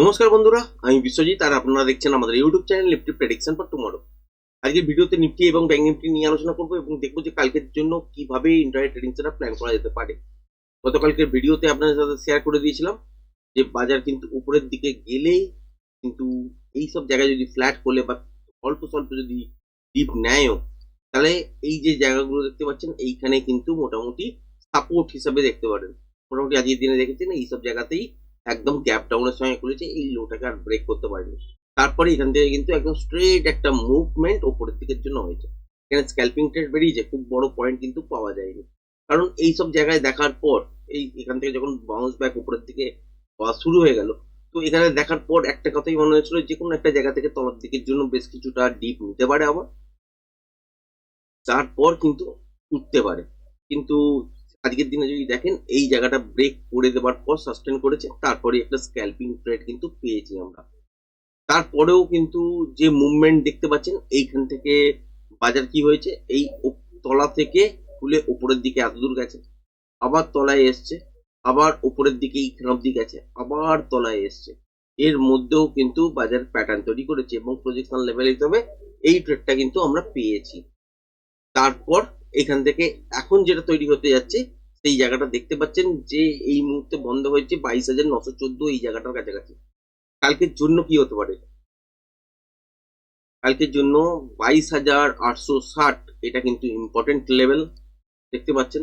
নমস্কার বন্ধুরা, আমি বিশ্বজিৎ আর আপনারা দেখছেন আমাদের YouTube channel Nifty prediction for tomorrow আজকে ভিডিওতে নিফটি এবং ব্যাংক নিফটি নিয়ে আলোচনা করব এবং দেখব যে কালকের জন্য কীভাবে ইন্টারনেট ট্রেডিং সেটা প্ল্যান করা যেতে পারে। গতকালকের ভিডিওতে আপনাদের সাথে শেয়ার করে দিয়েছিলাম যে বাজার কিন্তু উপরের দিকে গেলেই কিন্তু এই সব জায়গায় যদি ফ্ল্যাট করলে বা অল্প স্বল্প যদি ডিপ নেয়ও, তাহলে এই যে জায়গাগুলো দেখতে পাচ্ছেন, এইখানে কিন্তু মোটামুটি সাপোর্ট হিসাবে দেখতে পারেন। মোটামুটি আজকের দিনে দেখেছেন, এই সব জায়গাতেই একদম গ্যাপ ডাউনের সঙ্গে খুলেছে, এই লোটাকে আর ব্রেক করতে পারেনি। তারপরে এখান থেকে কিন্তু একদম স্ট্রেট একটা মুভমেন্ট ওপরের দিকের জন্য হয়েছে। এখানে স্ক্যাল্পিং ট্রেড বেরিয়েছে, খুব বড় পয়েন্ট কিন্তু পাওয়া যায়নি। কারণ এই সব জায়গায় দেখার পর, এই এখান থেকে যখন বাউন্স ব্যাক উপরের দিকে শুরু হয়ে গেল, তো এখানে দেখার পর একটা কথাই মনে হয়েছিল যে, কোনো একটা জায়গা থেকে তলার দিকের জন্য বেশ কিছুটা ডিপ নিতে পারে আবার। তারপর কিন্তু উঠতে পারে। কিন্তু আজকের দিনে যদি দেখেন, এই জায়গাটা ব্রেক করে দেওয়ার পর সাস্টেন করেছে, তারপরে একটা স্ক্যাল্পিং ট্রেড কিন্তু পেয়েছি আমরা। তারপরেও কিন্তু যে মুভমেন্ট দেখতে পাচ্ছেন, এইখান থেকে বাজার কি হয়েছে? এই তলা থেকে খুলে উপরের দিকে এত দূর গেছে, আবার তলায় এসছে, আবার উপরের দিকে এইখান অব্দি গেছে, আবার তলায় এসছে। এর মধ্যেও কিন্তু বাজার প্যাটার্ন তৈরি করেছে এবং প্রজেকশন লেভেল হিসাবে এই ট্রেডটা কিন্তু আমরা পেয়েছি। তারপর এখান থেকে এখন যেটা তৈরি হতে যাচ্ছে, সেই জায়গাটা দেখতে পাচ্ছেন যে এই মুহূর্তে বন্ধ হয়েছে বাইশ হাজার নশো চোদ্দ এই জায়গাটার কাছাকাছি। কালকের জন্য কি হতে পারে? কালকের জন্য বাইশ হাজার আটশো ষাট এটা কিন্তু ইম্পর্টেন্ট লেভেল দেখতে পাচ্ছেন।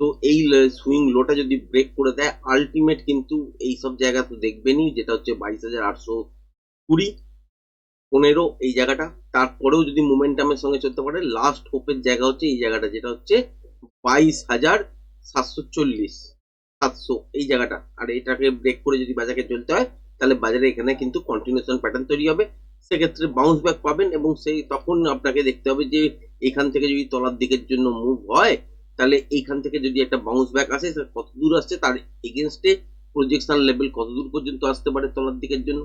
তো এই সুইং লোটা যদি ব্রেক করে দেয় আলটিমেট কিন্তু এই সব জায়গা তো দেখবেনই, যেটা হচ্ছে বাইশ হাজার আটশো কুড়ি। পনেরো এই জায়গাটা। তারপরেও যদি মোমেন্টামের সঙ্গে চলতে পারে লাস্ট হোপের জায়গা হচ্ছে এই জায়গাটা, যেটা হচ্ছে বাইশ হাজার সাতশো চল্লিশ। সাতশো এই জায়গাটা। আর এটাকে ব্রেক করে যদি বাজারে চলতে হয়, তাহলে বাজারে এখানে কিন্তু কন্টিনিউশন প্যাটার্ন তৈরি হবে। সেক্ষেত্রে বাউন্স ব্যাক পাবেন এবং সেই তখন আপনাকে দেখতে হবে যে, এখান থেকে যদি তলার দিকের জন্য মুভ হয়, তাহলে এইখান থেকে যদি একটা বাউন্স ব্যাক আসে কত দূর আসছে, তার এগেনস্টে প্রজেকশন লেভেল কত দূর পর্যন্ত আসতে পারে তলার দিকের জন্য?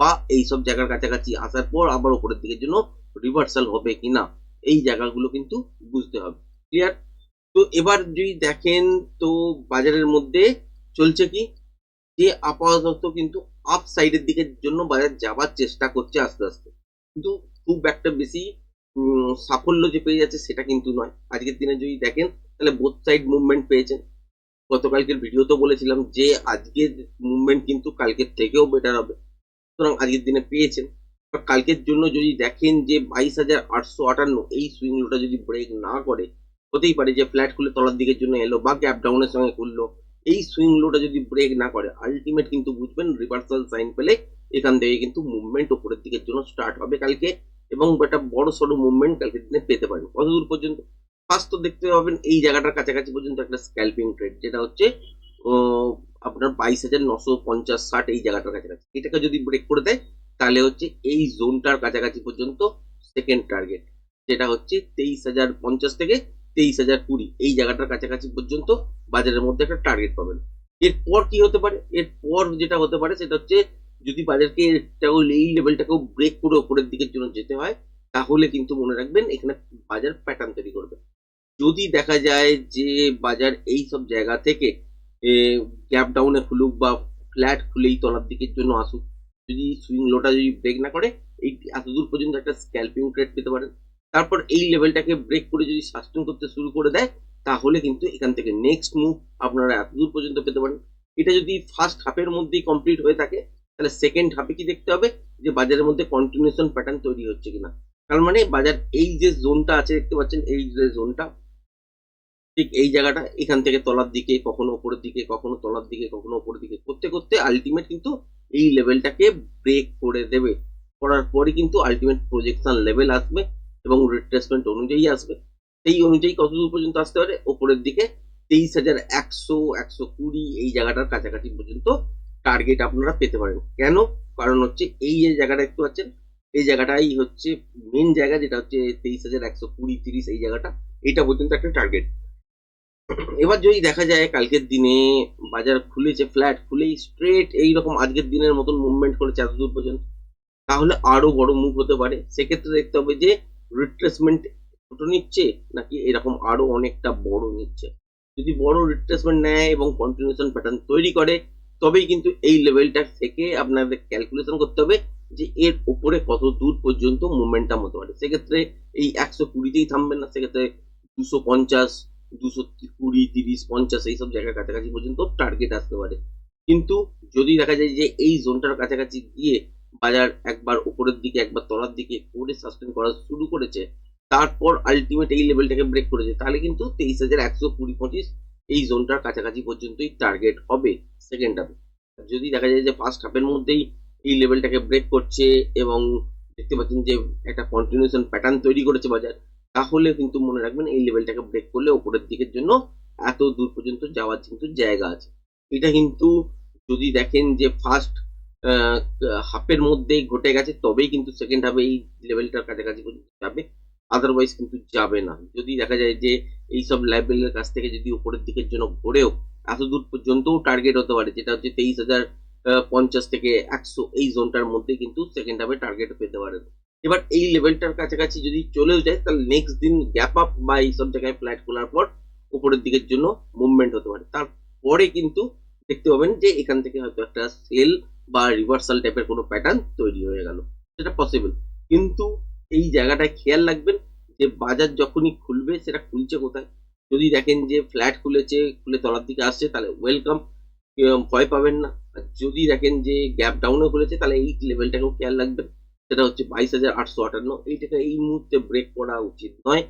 বা এই সব জায়গার কাছাকাছি আসার পর আবার উপরের দিকের জন্য রিভার্সাল হবে কিনা, এই জায়গাগুলো কিন্তু বুঝতে হবে। ক্লিয়ার তো এবার যদি দেখেন, তো বাজারের মধ্যে চলছে কি? যে আপাতত কিন্তু আপ সাইডের দিকের জন্য বাজার যাবার চেষ্টা করছে আস্তে আস্তে। কিন্তু খুব একটা বেশি সাফল্য যে পেয়ে যাচ্ছে সেটা কিন্তু নয়। আজকের দিনে যদি দেখেন, তাহলে বোথ সাইড মুভমেন্ট পেয়েছেন। গতকালকের ভিডিও তো বলেছিলাম যে আজকের মুভমেন্ট কিন্তু কালকের থেকেও বেটার হবে। সুতরাং আজকের দিনে পেয়েছেন। কালকের জন্য যদি দেখেন যে বাইশ হাজার আটশো আটান্ন এই সুইং লোটা যদি ব্রেক না করে, হতেই পারে যে ফ্ল্যাট খুলে তলার দিকের জন্য এলো বা গ্যাপ ডাউনের সঙ্গে খুললো। এই সুইং লোটা যদি ব্রেক না করে আলটিমেট কিন্তু বুঝবেন রিভার্সাল সাইন পেলে এখান থেকে কিন্তু মুভমেন্ট উপরের দিকের জন্য স্টার্ট হবে কালকে এবং একটা বড় সড়ো মুভমেন্ট কালকের দিনে পেতে পারেন। কত দূর পর্যন্ত? ফার্স্ট তো দেখতে পাবেন এই জায়গাটার কাছাকাছি পর্যন্ত একটা স্ক্যালপিং ট্রেড যেটা হচ্ছে আপনার বাইশ হাজার নশো পঞ্চাশ ষাট এই জায়গাটার কাছাকাছি। এটাকে যদি ব্রেক করে দেয়, তাহলে হচ্ছে এই জোনটার কাছাকাছি পর্যন্ত সেকেন্ড টার্গেট যেটা হচ্ছে তেইশ হাজার পঞ্চাশ থেকে তেইশ হাজার কুড়ি। এই জায়গাটার কাছাকাছি পর্যন্ত বাজারের মধ্যে একটা টার্গেট পাবেন। এরপর কি হতে পারে? এরপর যেটা হতে পারে, সেটা হচ্ছে যদি বাজারকে এই লেভেলটাকেও ব্রেক করে ওপরের দিকের জন্য যেতে হয়, তাহলে কিন্তু মনে রাখবেন এখানে বাজার প্যাটার্ন তৈরি করবে। যদি দেখা যায় যে বাজার এই সব জায়গা থেকে গ্যাপ ডাউনে খুলুক বা ফ্ল্যাট খুলেই তলার দিকের জন্য আসুক, যদি সুইং লোটা যদি ব্রেক না করে, এই এত দূর পর্যন্ত একটা স্ক্যাল্পিং ট্রেড পেতে পারেন। তারপর এই লেভেলটাকে ব্রেক করে যদি সাস্টেন করতে শুরু করে দেয়, তাহলে কিন্তু এখান থেকে নেক্সট মুভ আপনারা এত দূর পর্যন্ত পেতে পারেন। এটা যদি ফার্স্ট হাফের মধ্যেই কমপ্লিট হয়ে থাকে, তাহলে সেকেন্ড হাফে কি দেখতে হবে? যে বাজারের মধ্যে কন্টিনিউশন প্যাটার্ন তৈরি হচ্ছে কিনা। তার মানে বাজার এই যে জোনটা আছে, দেখতে পাচ্ছেন এই যে জোনটা ঠিক এই জায়গাটা এখান থেকে তলার দিকে, কখনো ওপরের দিকে, কখনো তলার দিকে, কখনো উপরের দিকে করতে করতে আলটিমেট কিন্তু এই লেভেলটাকে ব্রেক করে দেবে। করার পরে কিন্তু আলটিমেট প্রজেকশন লেভেল আসবে এবং রিট্রেসমেন্ট অনুযায়ী আসবে। সেই অনুযায়ী কত দূর পর্যন্ত আসতে পারে? ওপরের দিকে তেইশ হাজার একশো একশো কুড়ি এই জায়গাটার কাছাকাছি পর্যন্ত টার্গেট আপনারা পেতে পারেন। কেন? কারণ হচ্ছে এই যে জায়গাটা একটু আছেন এই জায়গাটাই হচ্ছে মেন জায়গা যেটা হচ্ছে তেইশ হাজার একশো কুড়ি, তিরিশ, এই জায়গাটা, এটা পর্যন্ত একটা টার্গেট এবার যদি দেখা যায় কালকের দিনে বাজার খুলেছে ফ্ল্যাট খুলেই স্ট্রেট এইরকম আজকের দিনের মতন মুভমেন্ট করেছে এত দূর পর্যন্ত, তাহলে আরও বড় মুভ হতে পারে। সেক্ষেত্রে দেখতে হবে যে রিট্রেসমেন্ট ছোট নিচ্ছে নাকি এরকম আরও অনেকটা বড় নিচ্ছে। যদি বড় রিট্রেসমেন্ট নেয় এবং কন্টিনিউশন প্যাটার্ন তৈরি করে, তবেই কিন্তু এই লেভেলটা থেকে আপনাদের ক্যালকুলেশন করতে হবে যে এর উপরে কত দূর পর্যন্ত মুভমেন্টটা হতে পারে। সেক্ষেত্রে এই একশো কুড়িতেই থামবেন না, সেক্ষেত্রে দুশো পঞ্চাশ দুশো কুড়ি, তিরিশ, পঞ্চাশ এইসব জায়গার কাছাকাছি পর্যন্ত টার্গেট আসতে পারে। কিন্তু যদি দেখা যায় যে এই জোনটার কাছাকাছি গিয়ে বাজার একবার উপরের দিকে, একবার তলার দিকে করে সাস্টেন করা শুরু করেছে, তারপর আলটিমেট এই লেভেলটাকে ব্রেক করেছে, তাহলে কিন্তু তেইশ হাজার একশো কুড়ি, পঁচিশ এই জোনটার কাছাকাছি পর্যন্তই টার্গেট হবে সেকেন্ড হাফে যদি দেখা যায় যে ফার্স্ট হাফের মধ্যেই এই লেভেলটাকে ব্রেক করছে এবং দেখতে পাচ্ছেন যে একটা কন্টিনিউশন প্যাটার্ন তৈরি করেছে বাজার তাহলে কিন্তু মনে রাখবেন এই লেভেলটাকে ব্রেক করলে ওপরের দিকের জন্য এত দূর পর্যন্ত যাওয়ার কিন্তু জায়গা আছে। এটা কিন্তু যদি দেখেন যে ফার্স্ট হাফের মধ্যেই ঘটে গেছে, তবেই কিন্তু সেকেন্ড হাফে এই লেভেলটার কাছাকাছি পর্যন্ত যাবে। আদারওয়াইজ কিন্তু যাবে না। যদি দেখা যায় যে এই সব লেভেলের কাছ থেকে যদি উপরের দিকের জন্য ঘোরেও এত দূর পর্যন্তও টার্গেট হতে পারে, যেটা হচ্ছে তেইশ হাজার পঞ্চাশ থেকে একশো এই জোনটার মধ্যে কিন্তু সেকেন্ড হাফে টার্গেট পেতে পারে। এবার এই লেভেলটার কাছাকাছি যদি চলেও যায়, তাহলে নেক্সট দিন গ্যাপ আপ বা এইসব জায়গায় ফ্ল্যাট খোলার পর উপরের দিকের জন্য মুভমেন্ট হতে পারে। তারপরে কিন্তু দেখতে পাবেন যে এখান থেকে হয়তো একটা সেল বা রিভার্সাল টাইপের কোনো প্যাটার্ন তৈরি হয়ে গেল। সেটা পসিবল কিন্তু এই জায়গাটায় খেয়াল রাখবেন যে বাজার যখনই খুলবে, সেটা খুলছে কোথায়? যদি দেখেন যে ফ্ল্যাট খুলেছে, খুলে তলার দিকে আসছে, তাহলে ওয়েলকাম ভয় পাবেন না। আর যদি দেখেন যে গ্যাপ ডাউনে খুলেছে, তাহলে এই লেভেলটাকেও খেয়াল রাখবেন। সেটা হচ্ছে বাইশ হাজার আটশো আটান্ন। এইটাকে এই মুহূর্তে ব্রেক করা উচিত নয়।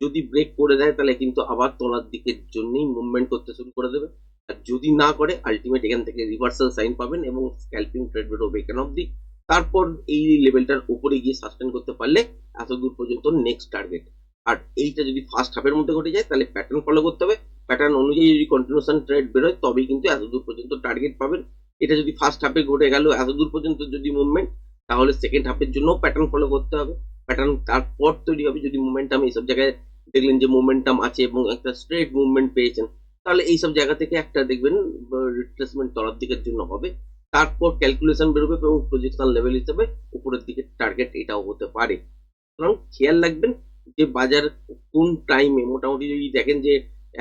যদি ব্রেক করে দেয়, তাহলে কিন্তু আবার তলার দিকের জন্যই মুভমেন্ট করতে শুরু করে দেবে। আর যদি না করে আলটিমেট এখান থেকে রিভার্সাল সাইন পাবেন এবং স্ক্যাল্পিং ট্রেড বেরোবে এখান অব্দি তারপর এই লেভেলটার উপরে গিয়ে সাস্টেন করতে পারলে এত দূর পর্যন্ত নেক্সট টার্গেট আর এইটা যদি ফার্স্ট হাফের মধ্যে ঘটে যায়, তাহলে প্যাটার্ন ফলো করতে হবে। প্যাটার্ন অনুযায়ী যদি কন্টিনিউশন ট্রেড বেরোয়, তবেই কিন্তু এত দূর পর্যন্ত টার্গেট পাবেন। এটা যদি ফার্স্ট হাফে ঘটে গেল এত দূর পর্যন্ত যদি মুভমেন্ট তাহলে সেকেন্ড হাফের জন্য প্যাটার্ন ফলো করতে হবে। প্যাটার্ন তারপর তৈরি হবে যদি মোমেন্টাম এইসব জায়গায় দেখলেন যে মোমেন্টাম আছে এবং একটা স্ট্রেট মুভমেন্ট পেয়েছেন, তাহলে এইসব জায়গা থেকে একটা দেখবেন রিট্রেসমেন্ট তলার দিকের জন্য হবে। তারপর ক্যালকুলেশন বেরোবে এবং প্রজেকশন লেভেল হিসেবে উপরের দিকে টার্গেট এটাও হতে পারে। সুতরাং খেয়াল রাখবেন যে বাজার কোন টাইমে মোটামুটি যদি দেখেন যে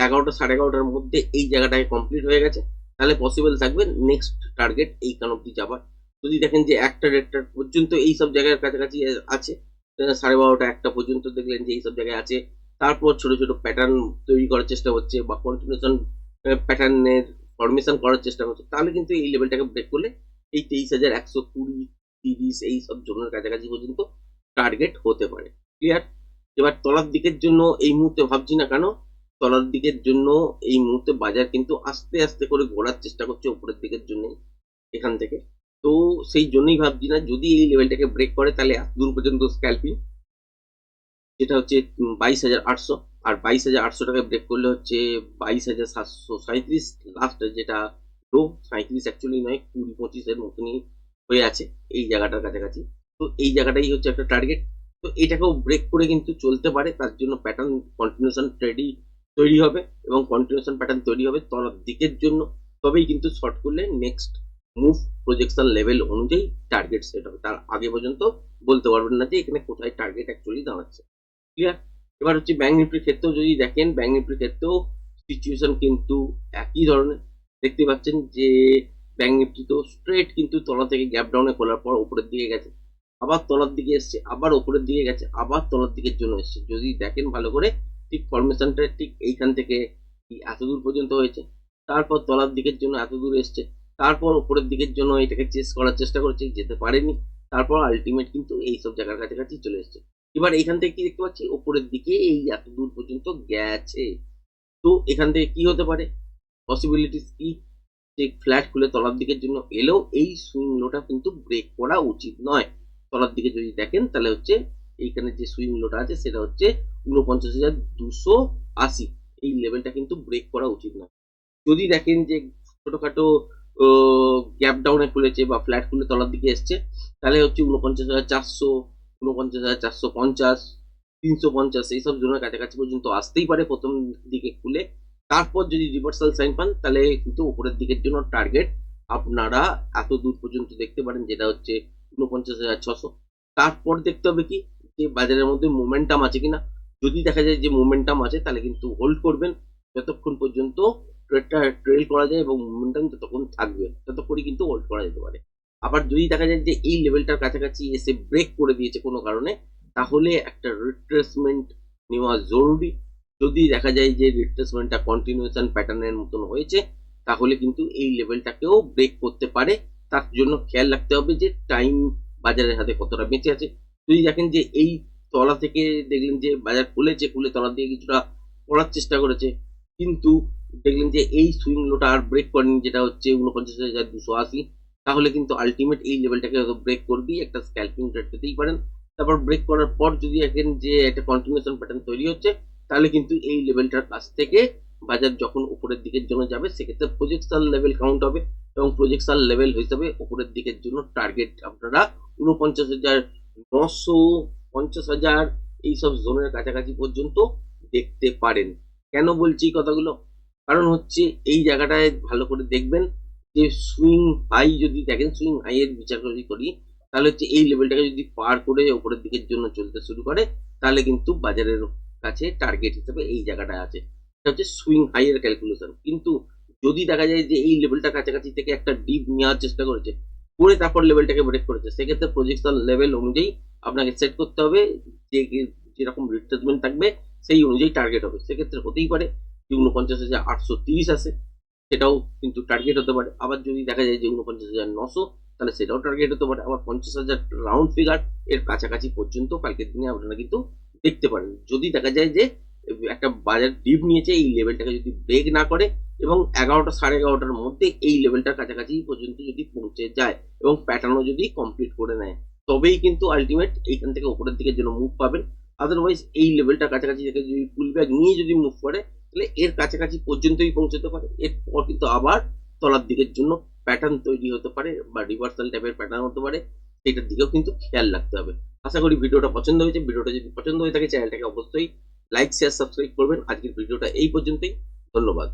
এগারোটা সাড়ে এগারোটার মধ্যে এই জায়গাটায় কমপ্লিট হয়ে গেছে, তাহলে পসিবল থাকবে নেক্সট টার্গেট এই কান অব্দি যাবার। যদি দেখেন যে একটা দেড়টা পর্যন্ত এই সব জায়গার কাছাকাছি আছে সাড়ে বারোটা একটা পর্যন্ত দেখলেন যে এইসব জায়গায় আছে। তারপর ছোট ছোট প্যাটার্ন তৈরি করার চেষ্টা হচ্ছে বা কন্টিনিউশন প্যাটার্নের ফরমেশন করার চেষ্টা করছে তাহলে কিন্তু এই লেভেলটাকে ব্রেক করলে এই তেইশ হাজার একশো কুড়ি, তিরিশ, এই সব জনের কাছাকাছি পর্যন্ত টার্গেট হতে পারে। ক্লিয়ার এবার তলার দিকের জন্য এই মুহূর্তে ভাবছি না কেন, তলার দিকের জন্য এই মুহূর্তে বাজার কিন্তু আস্তে আস্তে করে ঘোরার চেষ্টা করছে উপরের দিকের জন্য, এখান থেকে। তো সেই জন্যই ভাবছি না, যদি এই লেভেলটাকে ব্রেক করে, তাহলে এত দূর পর্যন্ত স্ক্যাল্পিং যেটা হচ্ছে বাইশ হাজার আটশো। আর বাইশ হাজার আটশো টাকা ব্রেক করলে হচ্ছে বাইশ হাজার সাতশো সাঁত্রিশ লাস্ট যেটা লো সাঁত্রিশ অ্যাকচুয়ালি নয়, কুড়ি পঁচিশের মতনই হয়ে আছে এই জায়গাটার কাছাকাছি। তো এই জায়গাটাই হচ্ছে একটা টার্গেট তো এটাকেও ব্রেক করে কিন্তু চলতে পারে, তার জন্য প্যাটার্ন কন্টিনিউশন ট্রেডই তৈরি হবে। এবং কন্টিনিউশন প্যাটার্ন তৈরি হবে তলার দিকের জন্য। তবেই কিন্তু শর্ট করলে নেক্সট মুভ প্রজেকশন লেভেল অনুযায়ী টার্গেট সেট হবে। তার আগে পর্যন্ত বলতে পারবেন না যে এখানে কোথায় টার্গেট অ্যাকচুয়ালি দাঁড়াচ্ছে। ক্লিয়ার এবার হচ্ছে ব্যাঙ্ক নিফটির ক্ষেত্রেও যদি দেখেন ব্যাঙ্ক নিফটির ক্ষেত্রেও সিচুয়েশন কিন্তু একই ধরনের। দেখতে পাচ্ছেন যে ব্যাঙ্ক নিফটি তো স্ট্রেট কিন্তু তলা থেকে গ্যাপ ডাউনে খোলার পর উপরের দিকে গেছে। আবার তলার দিকে এসছে, আবার উপরের দিকে গেছে, আবার তলার দিকের জন্য এসছে। যদি দেখেন ভালো করে, ঠিক ফরমেশনটা ঠিক এইখান থেকে এত দূর পর্যন্ত হয়েছে? তারপর তলার দিকের জন্য এত দূর এসছে। তারপর উপরের দিকের জন্য এটাকে চেস করার চেষ্টা করছে, যেতে পারেনি। তারপর আলটিমেট কিন্তু এই সব জায়গার কাছাকাছি চলে এসছে। এবার এখান থেকে কি দেখতে পাচ্ছি? উপরের দিকে এই এত দূর পর্যন্ত গেছে। তো এখান থেকে কি হতে পারে? পসিবিলিটিস কি? যে ফ্ল্যাট খুলে তলার দিকের জন্য এলেও এই সুইং লোটা কিন্তু ব্রেক করা উচিত নয়। তলার দিকে যদি দেখেন, তাহলে হচ্ছে এইখানে যে সুইং লোটা আছে, সেটা হচ্ছে উনপঞ্চাশ হাজার দুশো আশি। এই লেভেলটা কিন্তু ব্রেক করা উচিত নয়। যদি দেখেন যে ছোটখাটো গ্যাপ ডাউনে খুলেছে বা ফ্ল্যাট খুলে তলার দিকে এসছে, তাহলে হচ্ছে উনপঞ্চাশ হাজার চারশো উনপঞ্চাশ হাজার চারশো পঞ্চাশ, তিনশো পঞ্চাশ, এইসব জনের কাছাকাছি পর্যন্ত আসতেই পারে প্রথম দিকে খুলে। তারপর যদি রিভার্সাল সাইন পান, তাহলে কিন্তু উপরের দিকের জন্য টার্গেট আপনারা এত দূর পর্যন্ত দেখতে পারেন, যেটা হচ্ছে উনপঞ্চাশ হাজার ছশো। তারপর দেখতে হবে কি, যে বাজারের মধ্যে মোমেন্টাম আছে কিনা। যদি দেখা যায় যে মোমেন্টাম আছে, তাহলে কিন্তু হোল্ড করবেন। যতক্ষণ পর্যন্ত ট্রেডটা ট্রেল করা যায় এবং মোমেন্টাম ততক্ষণ থাকবে, ততক্ষণই কিন্তু হোল্ড করা যেতে পারে। আবার যদি দেখা যায় যে এই লেভেলটার কাছাকাছি এসে ব্রেক করে দিয়েছে কোনো কারণে, তাহলে একটা রিট্রেসমেন্ট নেওয়া জরুরি। যদি দেখা যায় যে রিট্রেসমেন্টটা কন্টিনিউশন প্যাটার্নের মতন হয়েছে, তাহলে কিন্তু এই লেভেলটাকেও ব্রেক করতে পারে। তার জন্য খেয়াল রাখতে হবে যে টাইম বাজারের হাতে কতটা বেঁচে আছে। যদি দেখেন যে এই তলা থেকে দেখলেন যে বাজার খুলেছে, খুলে তলা দিয়ে কিছুটা পড়ার চেষ্টা করেছে, কিন্তু দেখলেন যে এই সুইং লোটা আর ব্রেক করেনি, যেটা হচ্ছে উনপঞ্চাশ হাজার দুশো আশি, তাহলে কিন্তু আলটিমেট এই লেভেলটাকে হয়তো ব্রেক করবেই, একটা স্ক্যালপিং ট্রেড পেতেই পারেন। তারপর ব্রেক করার পর যদি দেখেন যে একটা কন্টিনিউশন প্যাটার্ন তৈরি হচ্ছে, তাহলে কিন্তু এই লেভেলটার কাছ থেকে বাজার যখন উপরের দিকের জন্য যাবে, সেক্ষেত্রে প্রজেকশন লেভেল কাউন্ট হবে এবং প্রজেকশন লেভেল হিসাবে উপরের দিকের জন্য টার্গেট আপনারা উনপঞ্চাশ হাজার নশো পঞ্চাশ হাজার এইসব জোনের কাছাকাছি পর্যন্ত দেখতে পারেন। কেন বলছি কথাগুলো? কারণ হচ্ছে এই জায়গাটায় ভালো করে দেখবেন যে সুইং হাই যদি দেখেন, সুইং হাই এর বিচার যদি করি, তাহলে হচ্ছে এই লেভেলটাকে যদি পার করে উপরের দিকের জন্য চলতে শুরু করে, তাহলে কিন্তু বাজারের কাছে টার্গেট হিসেবে এই জায়গাটা আছে। এটা হচ্ছে সুইং হাই এর ক্যালকুলেশন কিন্তু যদি দেখা যায় যে এই লেভেলটা কাছাকাছি থেকে একটা ডিপ নেওয়ার চেষ্টা করেছে, করে তারপর লেভেলটাকে ব্রেক করেছে, সেক্ষেত্রে প্রজেকশন লেভেল অনুযায়ী আপনাকে সেট করতে হবে, যে যেরকম রিট্রেসমেন্ট থাকবে, সেই অনুযায়ী টার্গেট হবে। সেক্ষেত্রে হতেই পারে। যে উনপঞ্চাশ হাজার আটশো তিরিশ আসে সেটাও কিন্তু টার্গেট হতে পারে। আবার যদি দেখা যায় যে উনপঞ্চাশ হাজার নশো, তাহলে সেটাও টার্গেট হতে পারে। আবার পঞ্চাশ হাজার রাউন্ড ফিগার এর কাছাকাছি পর্যন্ত কালকের দিনে আপনারা কিন্তু দেখতে পারেন। যদি দেখা যায় যে একটা বাজার ডিপ নিয়েছে, এই লেভেলটাকে যদি ব্রেক না করে এবং এগারোটা, সাড়ে এগারোটার মধ্যে এই লেভেলটার কাছাকাছি পর্যন্ত যদি পৌঁছে যায় এবং প্যাটার্নও যদি কমপ্লিট করে নেয়, তবেই কিন্তু আলটিমেট এইখান থেকে উপরের দিকের জন্য মুভ পাবেন। আদারওয়াইজ এই লেভেলটার কাছাকাছি থেকে যদি পুল ব্যাক নিয়ে যদি মুভ করে তাহলে এর কাছাকাছি পর্যন্তই পৌঁছতে পারে। এরপর কিন্তু আবার তলার দিকের জন্য প্যাটার্ন তৈরি হতে পারে বা রিভার্সাল টাইপের প্যাটার্ন হতে পারে সেটার দিকেও কিন্তু খেয়াল রাখতে হবে। আশা করি ভিডিওটা পছন্দ হয়েছে। ভিডিওটা যদি পছন্দ হয়ে থাকে, চ্যানেলটাকে অবশ্যই লাইক শেয়ার সাবস্ক্রাইব করবেন। আজকের ভিডিওটা এই পর্যন্তই। ধন্যবাদ।